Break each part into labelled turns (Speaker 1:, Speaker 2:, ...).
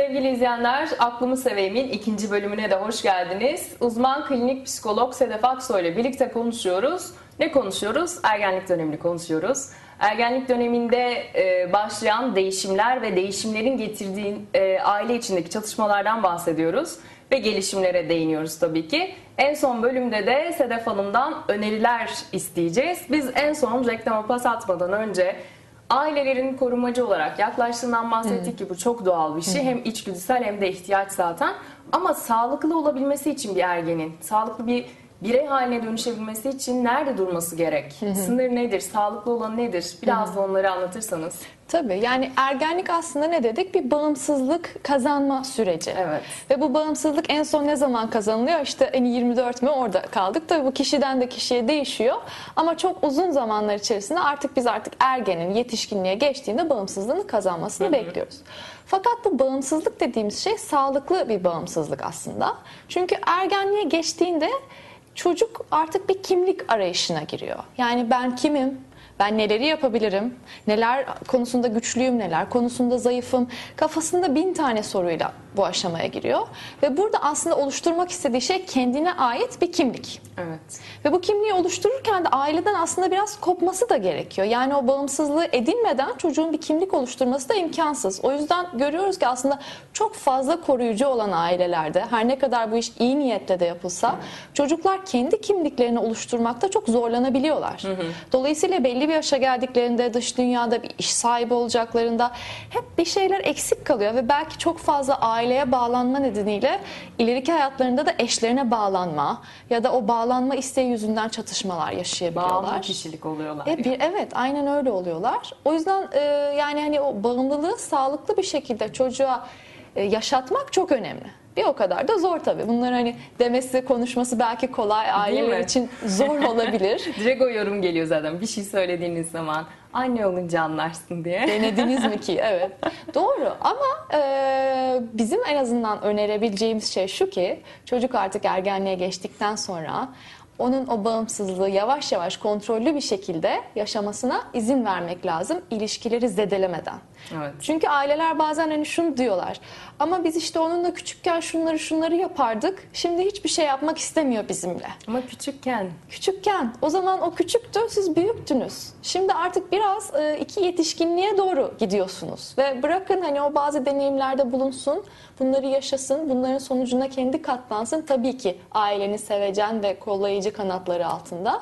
Speaker 1: Sevgili izleyenler, Aklımı Seveyim'in ikinci bölümüne de hoş geldiniz. Uzman klinik psikolog Sedef Aksoy ile birlikte konuşuyoruz. Ne konuşuyoruz? Ergenlik dönemini konuşuyoruz. Ergenlik döneminde e, başlayan değişimler ve değişimlerin getirdiği e, aile içindeki çatışmalardan bahsediyoruz. Ve gelişimlere değiniyoruz tabii ki. En son bölümde de Sedef Hanım'dan öneriler isteyeceğiz. Biz en son reklama pas atmadan önce ailelerin korumacı olarak yaklaştığından bahsettik ki bu çok doğal bir şey. Hem içgüdüsel hem de ihtiyaç zaten. Ama sağlıklı olabilmesi için bir ergenin, sağlıklı bir birey haline dönüşebilmesi için nerede durması gerek? Sınır nedir? Sağlıklı olan nedir? Biraz da onları anlatırsanız.
Speaker 2: Tabii yani ergenlik aslında ne dedik? Bir bağımsızlık kazanma süreci.
Speaker 1: Evet.
Speaker 2: Ve bu bağımsızlık en son ne zaman kazanılıyor? İşte en 24 mü orada kaldık. Tabii bu kişiden de kişiye değişiyor. Ama çok uzun zamanlar içerisinde artık biz artık ergenin yetişkinliğe geçtiğinde bağımsızlığını kazanmasını bekliyoruz. Fakat bu bağımsızlık dediğimiz şey sağlıklı bir bağımsızlık aslında. Çünkü ergenliğe geçtiğinde çocuk artık bir kimlik arayışına giriyor. Yani ben kimim? Ben neleri yapabilirim? Neler konusunda güçlüyüm, neler konusunda zayıfım? Kafasında bin tane soruyla bu aşamaya giriyor. Ve burada aslında oluşturmak istediği şey kendine ait bir kimlik.
Speaker 1: Evet.
Speaker 2: Ve bu kimliği oluştururken de aileden aslında biraz kopması da gerekiyor. Yani o bağımsızlığı edinmeden çocuğun bir kimlik oluşturması da imkansız. O yüzden görüyoruz ki aslında çok fazla koruyucu olan ailelerde her ne kadar bu iş iyi niyetle de yapılsa çocuklar kendi kimliklerini oluşturmakta çok zorlanabiliyorlar. Dolayısıyla belli bir yaşa geldiklerinde dış dünyada bir iş sahibi olacaklarında hep bir şeyler eksik kalıyor ve belki çok fazla aileye bağlanma nedeniyle ileriki hayatlarında da eşlerine bağlanma ya da o bağlanma isteği yüzünden çatışmalar yaşayabiliyorlar.
Speaker 1: Bağımlı kişilik oluyorlar.
Speaker 2: E, bir, evet aynen öyle oluyorlar. O yüzden e, yani hani o bağımlılığı sağlıklı bir şekilde çocuğa e, yaşatmak çok önemli. Bir o kadar da zor tabii. Bunlar hani demesi, konuşması belki kolay, aileler için zor olabilir.
Speaker 1: Direkt o yorum geliyor zaten. Bir şey söylediğiniz zaman anne olunca anlarsın diye.
Speaker 2: Denediniz mi ki? Evet. Doğru ama e, bizim en azından önerebileceğimiz şey şu ki çocuk artık ergenliğe geçtikten sonra onun o bağımsızlığı yavaş yavaş kontrollü bir şekilde yaşamasına izin vermek lazım ilişkileri zedelemeden.
Speaker 1: Evet.
Speaker 2: Çünkü aileler bazen hani şunu diyorlar. Ama biz işte onunla küçükken şunları şunları yapardık. Şimdi hiçbir şey yapmak istemiyor bizimle.
Speaker 1: Ama küçükken
Speaker 2: Küçükken o zaman o küçüktü siz büyüktünüz. Şimdi artık biraz e, iki yetişkinliğe doğru gidiyorsunuz. Ve bırakın hani o bazı deneyimlerde bulunsun. Bunları yaşasın. Bunların sonucuna kendi katlansın. Tabii ki ailenin sevecen ve kollayıcı kanatları altında.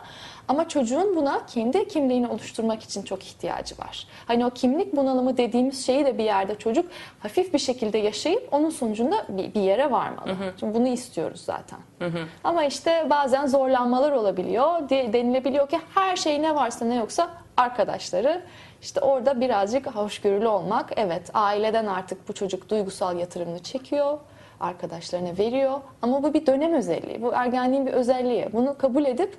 Speaker 2: Ama çocuğun buna kendi kimliğini oluşturmak için çok ihtiyacı var. Hani o kimlik bunalımı dediğimiz şeyi de bir yerde çocuk hafif bir şekilde yaşayıp onun sonucunda bir, bir yere varmalı. Çünkü bunu istiyoruz zaten. Ama işte bazen zorlanmalar olabiliyor. De- denilebiliyor ki her şey ne varsa ne yoksa arkadaşları. İşte orada birazcık hoşgörülü olmak. Evet aileden artık bu çocuk duygusal yatırımını çekiyor arkadaşlarına veriyor. Ama bu bir dönem özelliği. Bu ergenliğin bir özelliği. Bunu kabul edip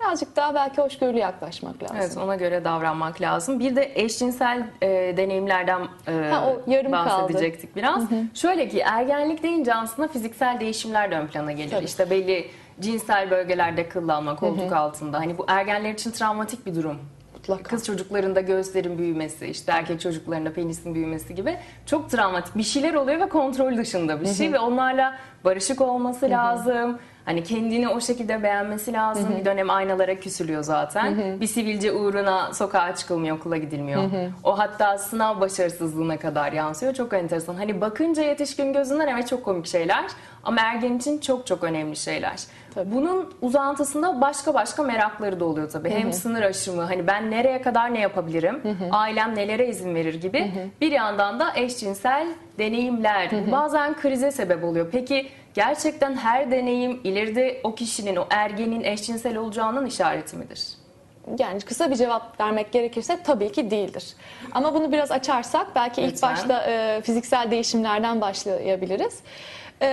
Speaker 2: birazcık daha belki hoşgörülü yaklaşmak lazım.
Speaker 1: Evet ona göre davranmak lazım. Bir de eşcinsel e, deneyimlerden e,
Speaker 2: Ha, o yarım
Speaker 1: bahsedecektik biraz. Şöyle ki ergenlik deyince aslında fiziksel değişimler de ön plana gelir.
Speaker 2: Tabii.
Speaker 1: İşte belli cinsel bölgelerde kıllanma, koltuk altında. Hani bu ergenler için travmatik bir durum.
Speaker 2: Mutlaka.
Speaker 1: Kız çocuklarında göğüslerin büyümesi, işte erkek çocuklarında penisin büyümesi gibi çok travmatik bir şeyler oluyor ve kontrol dışında bir şey ve onlarla barışık olması lazım. Hani kendini o şekilde beğenmesi lazım. Bir dönem aynalara küsülüyor zaten. Bir sivilce uğruna sokağa çıkılmıyor, okula gidilmiyor. O hatta sınav başarısızlığına kadar yansıyor. Çok enteresan. Hani bakınca yetişkin gözünden evet çok komik şeyler. Ama ergen için çok çok önemli şeyler.
Speaker 2: Tabii.
Speaker 1: Bunun uzantısında başka başka merakları da oluyor tabii. Hem sınır aşımı, hani ben nereye kadar ne yapabilirim, ailem nelere izin verir gibi. Bir yandan da eşcinsel deneyimler bazen krize sebep oluyor. Peki gerçekten her deneyim ileride o kişinin, o ergenin eşcinsel olacağının işareti midir?
Speaker 2: Yani kısa bir cevap vermek gerekirse tabii ki değildir. Ama bunu biraz açarsak belki ilk
Speaker 1: Lütfen.
Speaker 2: başta e, fiziksel değişimlerden başlayabiliriz. E,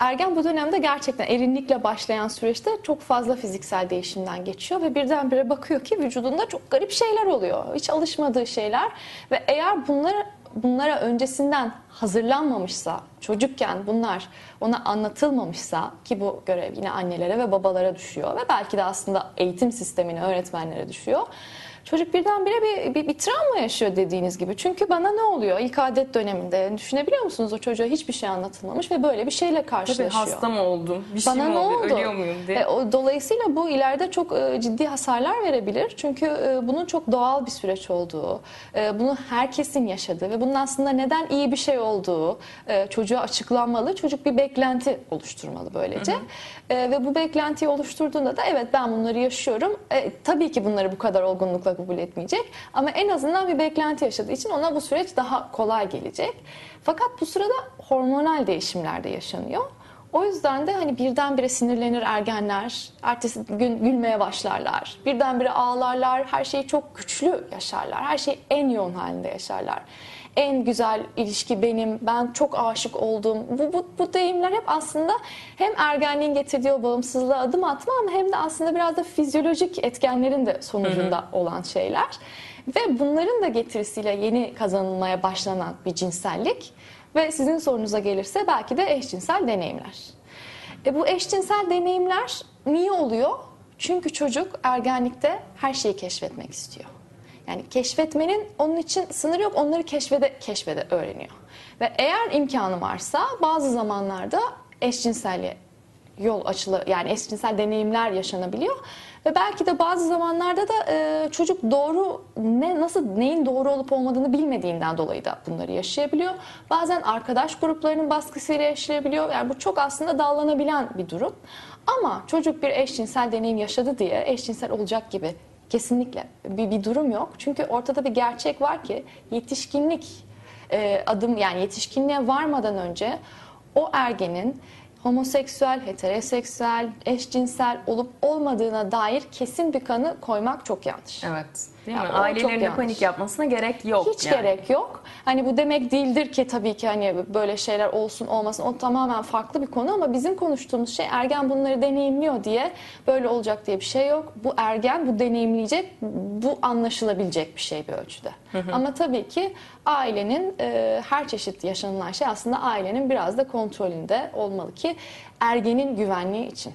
Speaker 2: ergen bu dönemde gerçekten erinlikle başlayan süreçte çok fazla fiziksel değişimden geçiyor ve birdenbire bakıyor ki vücudunda çok garip şeyler oluyor. Hiç alışmadığı şeyler ve eğer bunları bunlara öncesinden hazırlanmamışsa, çocukken bunlar ona anlatılmamışsa ki bu görev yine annelere ve babalara düşüyor ve belki de aslında eğitim sistemine, öğretmenlere düşüyor. Çocuk birdenbire bir, bir, bir travma yaşıyor dediğiniz gibi. Çünkü bana ne oluyor ilk adet döneminde? Düşünebiliyor musunuz o çocuğa hiçbir şey anlatılmamış ve böyle bir şeyle
Speaker 1: Tabii
Speaker 2: karşılaşıyor.
Speaker 1: hasta mı oldum, bir şey
Speaker 2: Bana
Speaker 1: mi
Speaker 2: ne
Speaker 1: oldu,
Speaker 2: oldu?
Speaker 1: ölüyor muyum diye.
Speaker 2: E, o- dolayısıyla bu ileride çok e, ciddi hasarlar verebilir. Çünkü e, bunun çok doğal bir süreç olduğu, e, bunu herkesin yaşadığı ve bunun aslında neden iyi bir şey olduğu e, çocuğa açıklanmalı. Çocuk bir beklenti oluşturmalı böylece. E, ve bu beklentiyi oluşturduğunda da evet ben bunları yaşıyorum. E, tabii ki bunları bu kadar olgunlukla kabul etmeyecek. Ama en azından bir beklenti yaşadığı için ona bu süreç daha kolay gelecek. Fakat bu sırada hormonal değişimler de yaşanıyor. O yüzden de hani birdenbire sinirlenir ergenler, ertesi gün gülmeye başlarlar, birdenbire ağlarlar, her şeyi çok güçlü yaşarlar, her şeyi en yoğun halinde yaşarlar. En güzel ilişki benim, ben çok aşık oldum. Bu, bu, bu deyimler hep aslında hem ergenliğin getirdiği o bağımsızlığa adım atma ama hem de aslında biraz da fizyolojik etkenlerin de sonucunda olan şeyler. Ve bunların da getirisiyle yeni kazanılmaya başlanan bir cinsellik ve sizin sorunuza gelirse belki de eşcinsel deneyimler. E bu eşcinsel deneyimler niye oluyor? Çünkü çocuk ergenlikte her şeyi keşfetmek istiyor. Yani keşfetmenin onun için sınırı yok. Onları keşfede keşfede öğreniyor. Ve eğer imkanı varsa bazı zamanlarda eşcinselliğe yol açılı yani eşcinsel deneyimler yaşanabiliyor ve belki de bazı zamanlarda da e, çocuk doğru ne nasıl neyin doğru olup olmadığını bilmediğinden dolayı da bunları yaşayabiliyor. Bazen arkadaş gruplarının baskısıyla yaşayabiliyor. Yani bu çok aslında dallanabilen bir durum. Ama çocuk bir eşcinsel deneyim yaşadı diye eşcinsel olacak gibi kesinlikle bir, bir durum yok. Çünkü ortada bir gerçek var ki yetişkinlik e, adım yani yetişkinliğe varmadan önce o ergenin homoseksüel, heteroseksüel, eşcinsel olup olmadığına dair kesin bir kanı koymak çok yanlış.
Speaker 1: Evet. Değil mi?
Speaker 2: Ya, o çok
Speaker 1: Ailelerin de panik yapmasına gerek yok.
Speaker 2: Hiç
Speaker 1: yani.
Speaker 2: gerek yok. Hani bu demek değildir ki tabii ki hani böyle şeyler olsun olmasın o tamamen farklı bir konu ama bizim konuştuğumuz şey ergen bunları deneyimliyor diye böyle olacak diye bir şey yok. Bu ergen bu deneyimleyecek, bu anlaşılabilecek bir şey bir ölçüde. Ama tabii ki ailenin e, her çeşit yaşanılan şey aslında ailenin biraz da kontrolünde olmalı ki ergenin güvenliği için.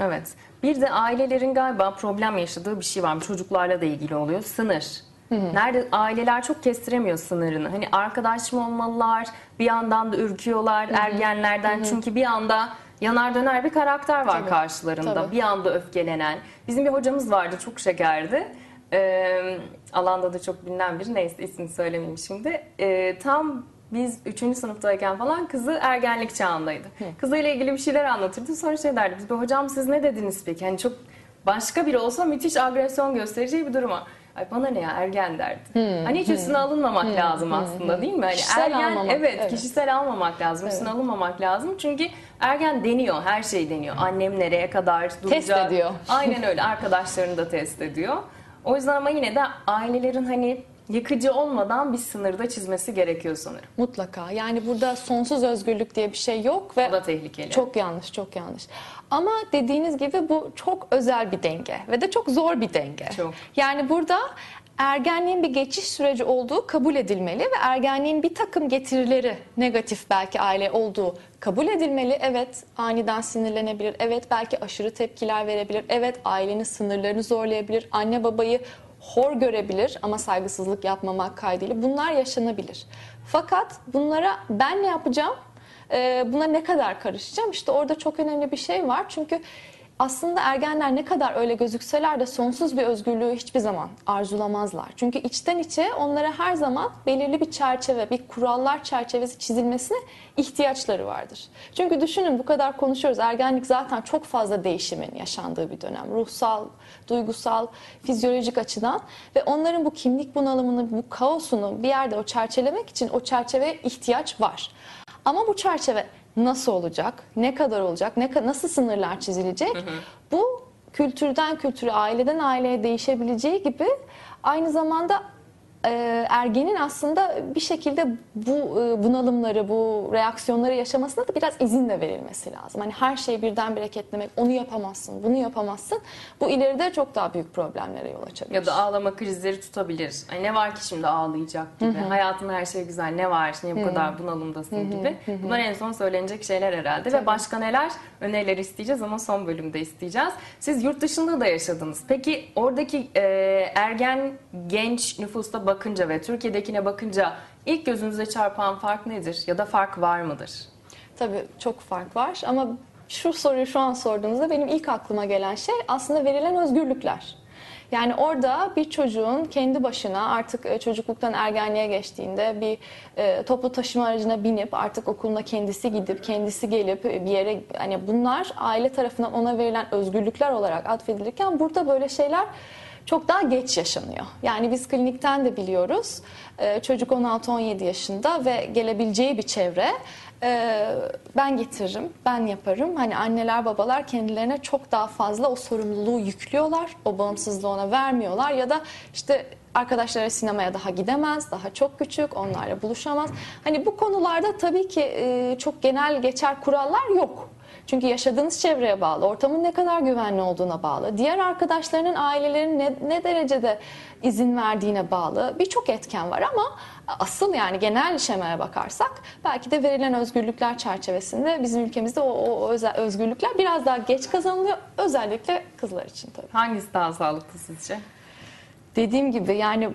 Speaker 1: Evet. Bir de ailelerin galiba problem yaşadığı bir şey var. Çocuklarla da ilgili oluyor. Sınır. Nerede aileler çok kestiremiyor sınırını. Hani arkadaş mı olmalılar? Bir yandan da ürküyorlar ergenlerden. Çünkü bir anda yanar döner bir karakter var
Speaker 2: Tabii,
Speaker 1: karşılarında.
Speaker 2: tabii.
Speaker 1: Bir anda öfkelenen. Bizim bir hocamız vardı çok şekerdi. Ee, alanda da çok bilinen biri. Neyse ismini söylemeyeyim şimdi. Ee, tam biz 3. sınıftayken falan kızı ergenlik çağındaydı. Kızıyla ilgili bir şeyler anlatırdı. Sonra şey derdi. Biz de hocam siz ne dediniz peki? Hani çok başka biri olsa müthiş agresyon göstereceği bir duruma. Ay bana ne ya ergen derdi. Hani hiç üstüne alınmamak lazım aslında değil mi? Hani
Speaker 2: Kişisel
Speaker 1: ergen
Speaker 2: almamak,
Speaker 1: evet,
Speaker 2: evet.
Speaker 1: kişisel almamak lazım. Üstüne alınmamak lazım. Çünkü ergen deniyor. Her şey deniyor. Annem nereye kadar duracak.
Speaker 2: ediyor.
Speaker 1: Aynen öyle. Arkadaşlarını da test ediyor. O yüzden ama yine de ailelerin hani yıkıcı olmadan bir sınırda çizmesi gerekiyor sanırım.
Speaker 2: Mutlaka. Yani burada sonsuz özgürlük diye bir şey yok ve
Speaker 1: O da tehlikeli.
Speaker 2: Çok yanlış, çok yanlış. Ama dediğiniz gibi bu çok özel bir denge ve de çok zor bir denge.
Speaker 1: Çok.
Speaker 2: Yani burada ergenliğin bir geçiş süreci olduğu kabul edilmeli ve ergenliğin bir takım getirileri negatif belki aile olduğu kabul edilmeli. Evet aniden sinirlenebilir. Evet belki aşırı tepkiler verebilir. Evet ailenin sınırlarını zorlayabilir. Anne babayı hor görebilir ama saygısızlık yapmamak kaydıyla bunlar yaşanabilir. Fakat bunlara ben ne yapacağım? Ee, buna ne kadar karışacağım? İşte orada çok önemli bir şey var. Çünkü aslında ergenler ne kadar öyle gözükseler de sonsuz bir özgürlüğü hiçbir zaman arzulamazlar. Çünkü içten içe onlara her zaman belirli bir çerçeve, bir kurallar çerçevesi çizilmesine ihtiyaçları vardır. Çünkü düşünün bu kadar konuşuyoruz. Ergenlik zaten çok fazla değişimin yaşandığı bir dönem. Ruhsal, duygusal, fizyolojik açıdan ve onların bu kimlik bunalımını, bu kaosunu bir yerde o çerçelemek için o çerçeveye ihtiyaç var. Ama bu çerçeve nasıl olacak, ne kadar olacak, ne ka- nasıl sınırlar çizilecek? Bu kültürden kültüre, aileden aileye değişebileceği gibi aynı zamanda e, ergenin aslında bir şekilde bu e, bunalımları, bu reaksiyonları yaşamasına da biraz izin de verilmesi lazım. Hani her şeyi birdenbire ketlemek, onu yapamazsın, bunu yapamazsın. Bu ileride çok daha büyük problemlere yol açabilir.
Speaker 1: Ya da ağlama krizleri tutabilir. Ay ne var ki şimdi ağlayacak gibi. Hayatında her şey güzel. Ne var? Niye bu kadar bunalımdasın gibi. Bunlar en son söylenecek şeyler herhalde. Ve başka neler? Öneriler isteyeceğiz ama son bölümde isteyeceğiz. Siz yurt dışında da yaşadınız. Peki oradaki e, ergen genç nüfusta bakınca ve Türkiye'dekine bakınca ilk gözünüze çarpan fark nedir? Ya da fark var mıdır?
Speaker 2: Tabii çok fark var ama şu soruyu şu an sorduğunuzda benim ilk aklıma gelen şey aslında verilen özgürlükler. Yani orada bir çocuğun kendi başına artık e, çocukluktan ergenliğe geçtiğinde bir e, toplu taşıma aracına binip artık okuluna kendisi gidip kendisi gelip e, bir yere hani bunlar aile tarafından ona verilen özgürlükler olarak atfedilirken burada böyle şeyler çok daha geç yaşanıyor. Yani biz klinikten de biliyoruz. Ee, Çocuk 16-17 yaşında ve gelebileceği bir çevre. Ee, Ben getiririm, ben yaparım. Hani anneler babalar kendilerine çok daha fazla o sorumluluğu yüklüyorlar. O bağımsızlığı ona vermiyorlar ya da işte arkadaşları sinemaya daha gidemez, daha çok küçük, onlarla buluşamaz. Hani bu konularda tabii ki e, çok genel geçer kurallar yok. Çünkü yaşadığınız çevreye bağlı, ortamın ne kadar güvenli olduğuna bağlı, diğer arkadaşlarının ailelerinin ne, ne derecede izin verdiğine bağlı birçok etken var ama asıl yani genel şemaya bakarsak belki de verilen özgürlükler çerçevesinde bizim ülkemizde o, o, özel özgürlükler biraz daha geç kazanılıyor özellikle kızlar için tabii.
Speaker 1: Hangisi daha sağlıklı sizce?
Speaker 2: Dediğim gibi yani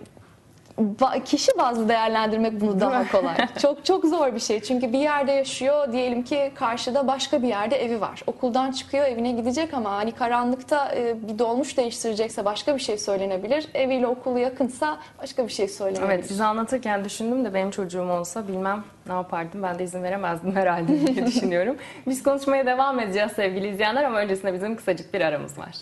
Speaker 2: kişi bazlı değerlendirmek bunu daha kolay. çok çok zor bir şey. Çünkü bir yerde yaşıyor. Diyelim ki karşıda başka bir yerde evi var. Okuldan çıkıyor, evine gidecek ama hani karanlıkta e, bir dolmuş değiştirecekse başka bir şey söylenebilir. Eviyle okulu yakınsa başka bir şey söylenebilir.
Speaker 1: Evet size anlatırken düşündüm de benim çocuğum olsa bilmem ne yapardım. Ben de izin veremezdim herhalde diye düşünüyorum. Biz konuşmaya devam edeceğiz sevgili izleyenler ama öncesinde bizim kısacık bir aramız var.